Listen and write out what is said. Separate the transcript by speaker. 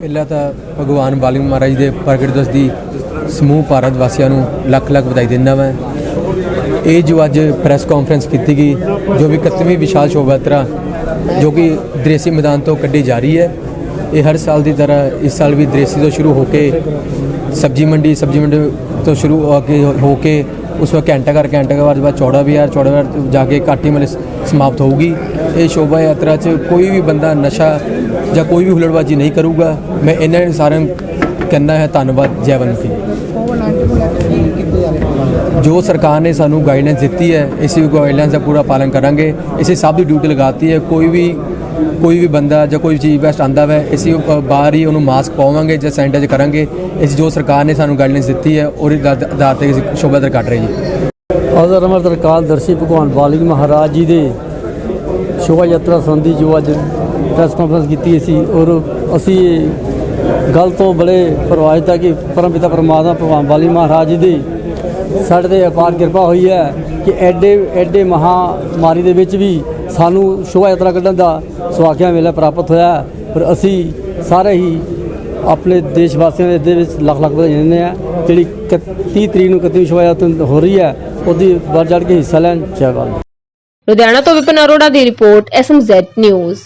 Speaker 1: ਪਹਿਲਾਂ ਤਾਂ ਭਗਵਾਨ ਬਾਲੀ ਮਹਾਰਾਜ ਦੇ ਪ੍ਰਗਟ ਦਿਵਸ ਦੀ ਸਮੂਹ ਭਾਰਤ ਵਾਸੀਆਂ ਨੂੰ ਲੱਖ ਲੱਖ ਵਧਾਈ ਦਿੰਦਾ ਮੈਂ। ਇਹ ਜੋ ਅੱਜ ਪ੍ਰੈਸ ਕਾਨਫਰੰਸ ਕੀਤੀ ਗਈ, ਜੋ ਵੀ 31ਵੀਂ ਵਿਸ਼ਾਲ ਸ਼ੋਭਾ ਯਾਤਰਾ, ਜੋ ਕਿ ਦ੍ਰੇਸੀ ਮੈਦਾਨ ਤੋਂ ਕੱਢੀ ਜਾ ਰਹੀ ਹੈ, ਇਹ ਹਰ ਸਾਲ ਦੀ ਤਰ੍ਹਾਂ ਇਸ ਸਾਲ ਵੀ ਦ੍ਰੇਸੀ ਤੋਂ ਸ਼ੁਰੂ ਹੋ ਕੇ ਸਬਜੀ ਮੰਡੀ ਸਬਜੀ ਮੰਡੀ ਤੋਂ ਸ਼ੁਰੂ ਹੋ ਕੇ ਹੋ ਕੇ ਉਸ ਵਕਤ ਘੰਟਾ ਘਰ ਘੰਟਾ ਘਰ ਬਾਅਦ ਚੌੜਾ ਵਿਹਾਰ ਚੌੜਾ ਵਿਹਾਰ ਜਾ ਕੇ ਕਾਟੀ ਮਲੇ ਸਮਾਪਤ ਹੋਊਗੀ। ਇਹ ਸ਼ੋਭਾ ਯਾਤਰਾ 'ਚ ਕੋਈ ਵੀ ਬੰਦਾ ਨਸ਼ਾ ਜਾਂ ਕੋਈ ਵੀ ਹੁਲੜਬਾਜ਼ੀ ਨਹੀਂ ਕਰੂਗਾ, ਮੈਂ ਇਹਨਾਂ ਸਾਰਿਆਂ ਨੂੰ ਕਹਿੰਦਾ ਹੈ, ਧੰਨਵਾਦ, ਜੈ ਵੰਕੀ ਜੋ ਸਰਕਾਰ ਨੇ ਸਾਨੂੰ ਗਾਈਡੈਂਸ ਦਿੱਤੀ ਹੈ, ਇਸੇ ਗਾਈਡਲਾਈਨਸ ਦਾ ਪੂਰਾ ਪਾਲਨ ਕਰਾਂਗੇ। ਇਸੇ ਸਭ ਦੀ ਡਿਊਟੀ ਲਗਾਤੀ ਹੈ, ਕੋਈ ਵੀ ਕੋਈ ਵੀ ਬੰਦਾ ਜਾਂ ਕੋਈ ਚੀਜ਼ ਵੈਸਟ ਆਂਦਾ ਵੈ ਅਸੀਂ ਬਾਹਰ ਹੀ ਉਹਨੂੰ ਮਾਸਕ ਪਾਵਾਂਗੇ ਜਾਂ ਸੈਨੀਟਾਈਜ਼ ਕਰਾਂਗੇ। ਇਸ ਜੋ ਸਰਕਾਰ ਨੇ ਸਾਨੂੰ ਗਾਈਡਲਾਈਨਸ ਦਿੱਤੀ ਹੈ, ਉਹਦੇ ਆਧਾ- ਆਧਾਰ ਤੇ ਅਸੀਂ ਸ਼ੋਭਾ ਯਾਤਰਾ ਕੱਢ ਰਹੇ ਜੀ।
Speaker 2: ਅਜ਼ਰ ਅਮਰ ਦਰਕਾਲ ਦਰਸ਼ੀ ਭਗਵਾਨ ਬਾਲਿਕ ਮਹਾਰਾਜ ਜੀ ਦੇ ਸ਼ੋਭਾ ਯਾਤਰਾ ਸੰਬੰਧੀ ਜੋ ਅੱਜ ਪ੍ਰੈਸ ਕਾਨਫਰੰਸ ਕੀਤੀ ਅਸੀਂ ਔਰ ਅਸੀਂ ਗੱਲ ਤੋਂ ਬੜੇ ਪ੍ਰਭਾਵਿਤ ਹੈ ਕਿ ਪਰਮਪਿਤਾ ਪਰਮਾਤਮਾ ਭਗਵਾਨ ਬਾਲੀ ਮਹਾਰਾਜ ਜੀ ਦੀ ਸਾਡੇ ਤੇ ਅਪਾਰ ਕਿਰਪਾ ਹੋਈ ਹੈ ਕਿ ਐਡੇ ਐਡੇ ਮਹਾਮਾਰੀ ਦੇ ਵਿੱਚ ਵੀ ਸਾਨੂੰ ਸ਼ੋਭਾ ਯਾਤਰਾ ਕੱਢਣ ਦਾ ਸੁਆਗਿਆ ਮੇਲਾ ਪ੍ਰਾਪਤ ਹੋਇਆ ਹੈ। ਪਰ ਅਸੀਂ ਸਾਰੇ ਹੀ ਆਪਣੇ ਦੇਸ਼ ਵਾਸੀਆਂ ਦੇ ਵਿੱਚ ਲੱਖ ਲੱਖ ਵਧਾਈ ਦਿੰਦੇ ਆ ਜਿਹੜੀ 31 ਤਰੀਕ ਨੂੰ 31 ਸ਼ੋਭਾ ਯਾਤਰਾ ਹੋ ਰਹੀ ਹੈ, ਉਹਦੀ ਵੱਧ ਚੜ੍ਹ ਕੇ ਹਿੱਸਾ ਲੈਣ। ਜੈ
Speaker 3: ਲੁਧਿਆਣਾ ਤੋਂ ਵਿਪਨ ਅਰੋੜਾ ਦੀ ਰਿਪੋਰਟ ਐਸਐਮਜ਼ੈਡ ਨਿਊਜ਼।